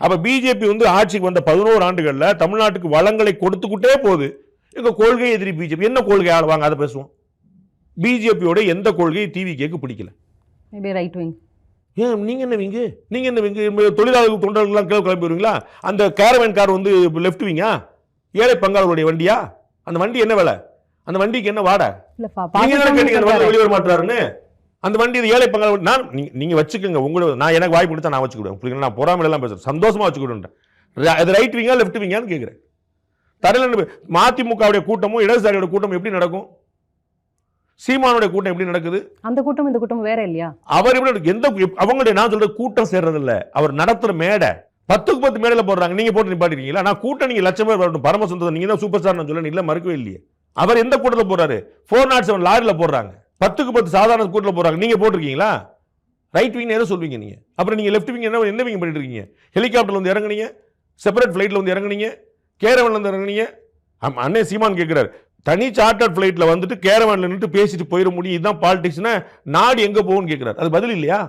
அப்ப பிஜேபி வந்து ஆட்சிக்கு வந்த பதினோரு ஆண்டுகள்ல தமிழ்நாட்டுக்கு வளங்களை கொடுத்துக்கிட்டே போகுது. எங்க கொள்கை எதிரி பிஜேபி என்ன கொள்கை? ஆளுவாங்க அதை பேசுவோம். பிஜேபியோட எந்த கொள்கையை டிவி கேக்கு பிடிக்கல. ரைட் விங் ஏன் நீங்க என்ன விங்கு? நீங்க என்ன விங்கு? தொழிலாளர்கள் தொண்டர்கள்லாம் கிளம்பி கிளம்பி வருவீங்களா அந்த கேரவன் கார் வந்து லெஃப்ட் விங்கா ஏழை பங்காளர்களுடைய வண்டியா? அந்த வண்டி என்ன விலை? அந்த வண்டிக்கு என்ன வாடகை? வெளியே வர மாட்டாருன்னு அந்த வண்டி இது ஏழை பங்காளி நான் நீங்க- நீங்க வச்சுக்கோங்க. உங்களோட நான் எனக்கு வாய்ப்பு கொடுத்தா நான் வச்சுக்கிடுவேன். புரியுங்களா நான் பொறாமல் எல்லாம் பேசுறேன். சந்தோஷமா வச்சுக்கிடுவேன். அது ரைட் விங்கா லெஃப்ட் விங்கான்னு கேட்குறேன் தரையில் மதிமுகவுடைய கூட்டமும் இடதுசாரியோட கூட்டம் எப்படி நடக்கும்? சீமானுடைய கூட்டம் எப்படி நடக்குது? அந்த கூட்டம் இந்த கூட்டம் வேற இல்லையா? அவர் எப்படி எந்த அவங்களுடைய நான் சொல்றது கூட்டம் சேர்றது இல்ல அவர் நடத்துற மேடை. பத்துக்கு பத்து மேடையில போடுறாங்க. நீங்க போட்டு நிப்பாட்டிருக்கீங்களா? நான் கூட்டம் நீங்க லட்சம் பேர் வரட்டும். பரமசுந்தரம் நீங்க தான் சூப்பர் ஸ்டார் நான் சொல்ல இல்ல மறுக்கவே இல்லையே. அவர் எந்த கூட்டத்துல போறாரு ஃபோர் நாட் செவன் லாரில போடுறாங்க. பத்துக்கு பத்து சாதாரண கூட்டில் போகிறாங்க நீங்கள் போட்டிருக்கீங்களா? ரைட் விங் எதை சொல்வீங்க நீங்கள் அப்புறம் நீங்கள் லெஃப்ட் விங் என்ன என்ன விங் பண்ணிட்டு இருக்கீங்க? ஹெலிகாப்டரில் வந்து இறங்குனீங்க. செப்பரேட் ஃப்ளைட்டில் வந்து இறங்குனீங்க. கேரவனில் வந்து இறங்குனீங்க. ஆமா, அண்ணே சீமான் கேட்குறாரு தனி சார்ட்டர் ஃப்ளைட்டில் வந்துட்டு கேரவனில் நின்று பேசிட்டு போயிட முடியும். இதுதான் பாலிடிக்ஸ்னா நாடு எங்கே போகும்னு கேட்குறாரு அது பதில் இல்லையா?